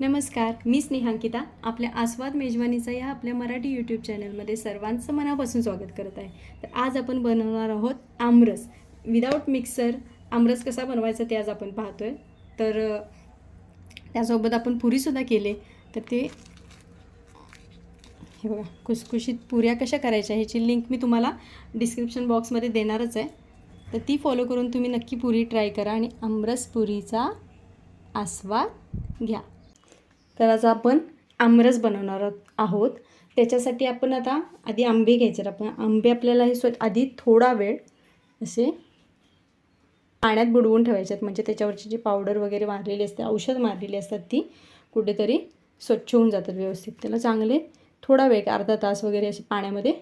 नमस्कार मी स्नेहांकिता आपल्या आस्वाद मेजवानीचा या आपल्या मराठी यूट्यूब चॅनलमध्ये सर्वांचं मनापासून स्वागत करत आहे. तर आज आपण बनवणार आहोत आमरस. विदाऊट मिक्सर आमरस कसा बनवायचा ते आज आपण पाहतो आहे तर त्यासोबत आपण पुरीसुद्धा केले. तर ते हे बघा कुसकुशीत पुऱ्या कशा करायच्या ह्याची लिंक मी तुम्हाला डिस्क्रिप्शन बॉक्समध्ये देणारच आहे. तर ती फॉलो करून तुम्ही नक्की पुरी ट्राय करा आणि आमरस पुरीचा आस्वाद घ्या. तर आज आपण आमरस बनवणार आहोत. त्याच्यासाठी आपण आता आधी आंबे घ्यायचे आहेत. आपण आंबे आपल्याला हे स्व आधी थोडा वेळ असे पाण्यात बुडवून ठेवायचे आहेत. म्हणजे त्याच्यावरची जी पावडर वगैरे मारलेली असते औषध मारलेली असतात ती कुठेतरी स्वच्छ होऊन जातात व्यवस्थित. त्याला चांगले थोडा वेळ एक अर्धा तास वगैरे असे पाण्यामध्ये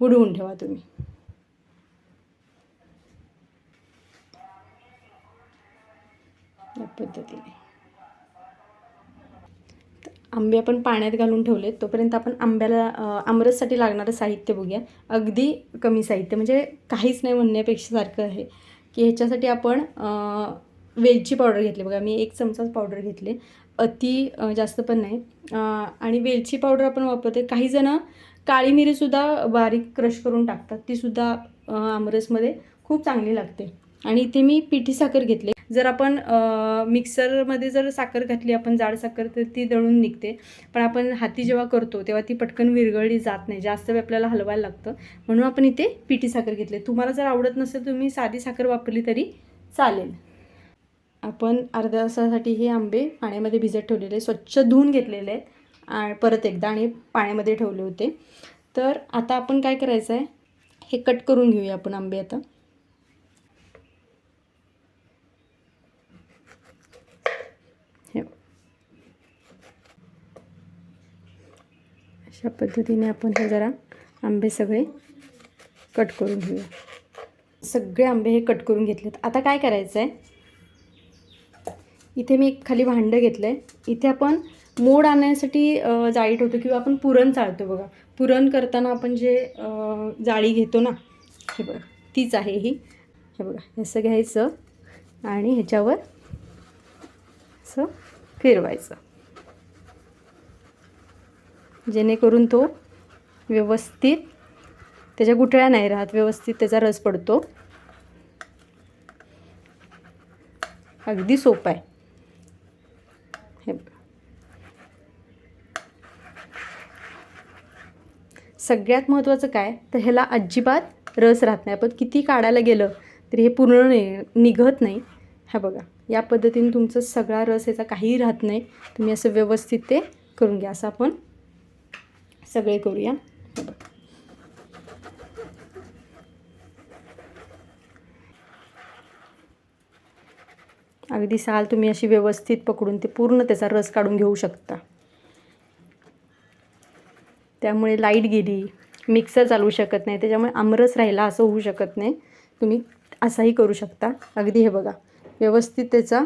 बुडवून ठेवा तुम्ही. या पद्धतीने. आंबे आपण पाण्यात घालून ठेवले तोपर्यंत आपण आंब्याला आमरससाठी लागणारं साहित्य बघूया. अगदी कमी साहित्य म्हणजे काहीच नाही म्हणण्यापेक्षा सारखं आहे की ह्याच्यासाठी आपण वेलची पावडर घेतली. बघा मी एक चमचाच पावडर घेतले. अति जास्त पण नाही. आणि वेलची पावडर आपण वापरते काहीजणं काळी मिरीसुद्धा बारीक क्रश करून टाकतात. तीसुद्धा आमरसमध्ये खूप चांगली लागते. आणि इथे मी पिठी साखर घेतले. जर आपण मिक्सरमध्ये जर साखर घातली आपण जाड साखर तर ती दळून निघते. पण आपण हाती जेव्हा करतो तेव्हा ती पटकन विरघळली जात नाही. जास्त वेळ आपल्याला हलवायला लागतं. म्हणून आपण इथे पिठी साखर घेतली. तुम्हाला जर आवडत नसेल तुम्ही साधी साखर वापरली तरी चालेल. आपण अर्ध्या तासासाठी हे आंबे पाण्यामध्ये भिजत ठेवलेले स्वच्छ धुवून घेतलेले आहेत. परत एकदा आणि पाण्यामध्ये ठेवले होते. तर आता आपण काय करायचं आहे हे कट करून घेऊया आपण आंबे आता. अशा पद्धतीने आपण हे जरा आंबे सगळे कट करून घेऊया. सगळे आंबे हे कट करून घेतलेत. आता काय करायचं आहे इथे मी एक खाली भांडं घेतलं आहे इथे आपण मोड आणण्यासाठी जाळी ठेवतो किंवा आपण पुरण चाळतो बघा. पुरण करताना आपण जे जाळी घेतो ना हे बघा तीच आहे ही. हे बघा असं घ्यायचं आणि ह्याच्यावर असं फिरवायचं. जेणेकरून तो व्यवस्थित त्याच्या गुठळ्या नाही राहत व्यवस्थित त्याचा रस पडतो. अगदी सोपं आहे. हे बघा. सगळ्यात महत्त्वाचं काय? तर ह्याला अजिबात रस राहत नाही. आपण किती काढायला गेलं तरी हे पूर्ण नि निघत नाही. ह्या बघा. या पद्धतीने तुमचं सगळा रस याचा काहीही राहत नाही. तुम्ही असं व्यवस्थित ते करून घ्या. असं आपण सगळे करूया. अगदी साल तुम्ही अशी व्यवस्थित पकडून ते पूर्ण त्याचा रस काढून घेऊ शकता. त्यामुळे लाइट गेली. मिक्सर चालवू शकत नाही. त्याच्यामुळे आमरस राहिला असं होऊ शकत नाही. तुम्ही असाही करू शकता. अगदी हे बघा. व्यवस्थित त्याचा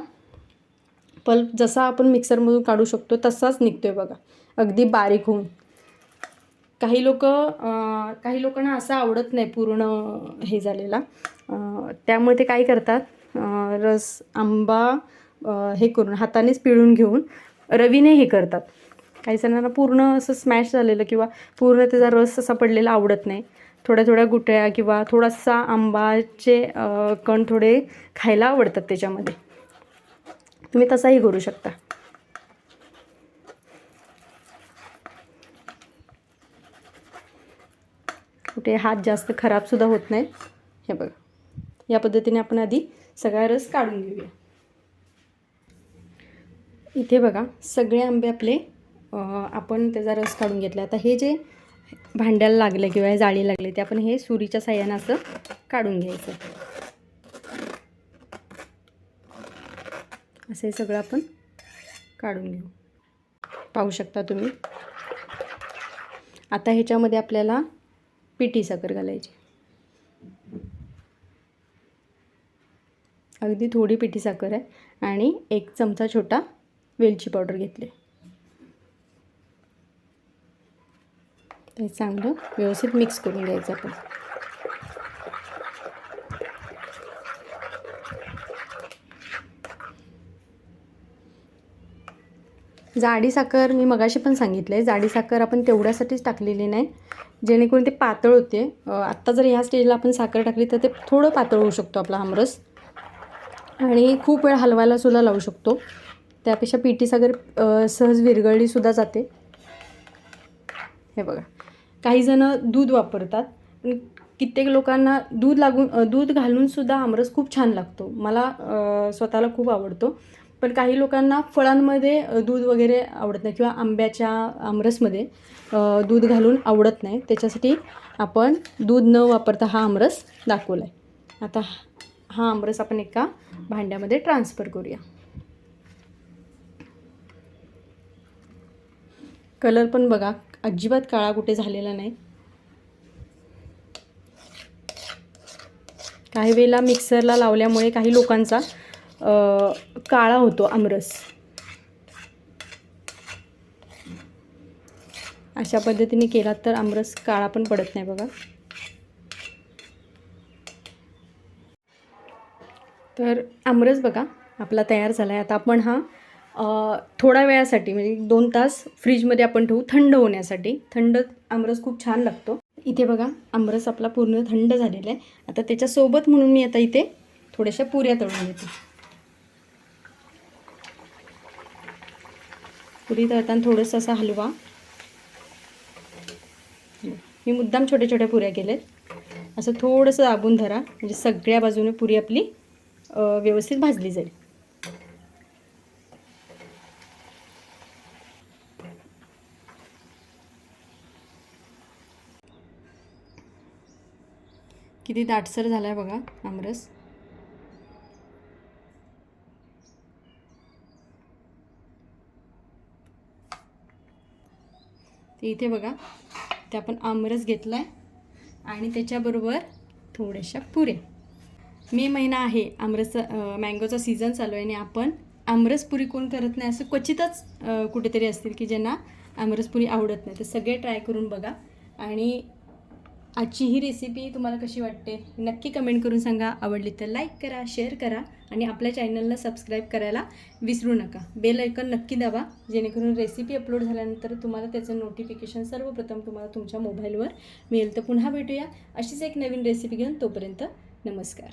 पल्प जसा आपण मिक्सरमधून काढू शकतो तसाच निघतो आहे बघा. अगदी बारीक होऊन. काही लोक काही लोकांना असं आवडत नाही पूर्ण हे झालेला. त्यामुळे ते काय करतात रस आंबा हे करून हातानेच पिळून घेऊन रवीने हे करतात. काही जणांना पूर्ण असं स्मॅश झालेलं किंवा पूर्ण त्याचा रस असा पडलेला आवडत नाही. थोड्या थोड्या गुटळ्या किंवा थोडासा आंबाचे कण थोडे खायला आवडतात त्याच्यामध्ये. तुम्ही तसाही करू शकता. कुठे हात जास्त खराबसुद्धा होत नाही हे बघा. या पद्धतीने आपण आधी सगळा रस काढून घेऊया. इथे बघा सगळे आंबे आपले आपण त्याचा रस काढून घेतला. आता हे जे भांड्याला लागले किंवा हे जाळी लागले ते आपण हे सुरीच्या साह्यानं असं काढून घ्यायचं. असं हे सगळं आपण काढून घेऊ. पाहू शकता तुम्ही. आता ह्याच्यामध्ये आपल्याला पिठी साखर घालायची. अगदी थोडी पिठी साखर आहे आणि एक चमचा छोटा वेलची पावडर घेतली. ते चांगलं व्यवस्थित मिक्स करून घ्यायचं आपण. जाडी साखर मी मगाशी पण सांगितलं आहे जाडी साखर आपण तेवढ्यासाठीच टाकलेली नाही. जेणेकरून ते पातळ होते. आत्ता जर ह्या स्टेजला आपण साखर टाकली तर ते थोडं पातळ होऊ शकतो आपला आमरस आणि खूप वेळ हलवायला सुद्धा लावू शकतो. त्यापेक्षा पिठी साखर सहज विरघळलीसुद्धा जाते. हे बघा. काहीजणं दूध वापरतात. पण कित्येक लोकांना दूध लागून दूध घालूनसुद्धा आमरस खूप छान लागतो. मला स्वतःला खूप आवडतो. पण काही लोकांना फळांमध्ये दूध वगैरे आवडत नाही किंवा आंब्याच्या आमरसमध्ये दूध घालून आवडत नाही. त्याच्यासाठी आपण दूध न वापरता हा आमरस दाखवला आहे आता हा आमरस आपण एका भांड्यामध्ये ट्रान्सफर करूया. कलर पण बघा अजिबात काळा कुठे झालेला नाही. काही वेळेला मिक्सरला लावल्यामुळे काही लोकांचा काळा होतो आमरस. अशा पद्धतीने केला तर आमरस काळा पण पडत नाही बघा. तर आमरस बघा आपला तयार झाला आहे आता आपण हा थोड्या वेळासाठी म्हणजे दोन तास फ्रीजमध्ये आपण ठेवू थंड होण्यासाठी. थंड आमरस खूप छान लागतो. इथे बघा आमरस आपला पूर्ण थंड झालेला आहे. आता त्याच्यासोबत म्हणून मी आता इथे थोड्याशा पुऱ्या तळून घेते. पुरी तळताना थोडंसं असा हलवा. मी मुद्दाम छोट्या छोट्या पुऱ्या केल्यात. असं थोडंसं दाबून धरा. म्हणजे सगळ्या बाजूने पुरी आपली व्यवस्थित भाजली जाईल. किती दाटसर झाला आहे बघा आमरस. ते इथे बघा ते आपण आमरस घेतला आहे आणि त्याच्याबरोबर थोड्याशा पुऱ्या. मे महिना आहे आमरसचा मँगोचा सीझन चालू आहे आणि आपण आमरसपुरी कोण करत नाही असं क्वचितच कुठेतरी असतील की ज्यांना आमरसपुरी आवडत नाही. तर सगळे ट्राय करून बघा आणि आजची ही रेसिपी तुम्हाला कशी वाटते नक्की कमेंट करून सांगा. आवडली तर लाईक करा शेअर करा आणि आपल्या चॅनलला सबस्क्राईब करायला विसरू नका. बेल ऐकन नक्की दाबा. जेणेकरून रेसिपी अपलोड झाल्यानंतर तुम्हाला त्याचं नोटिफिकेशन सर्वप्रथम तुम्हाला तुमच्या मोबाईलवर मिळेल. तर पुन्हा भेटूया. अशीच एक नवीन रेसिपी घेऊन तोपर्यंत नमस्कार.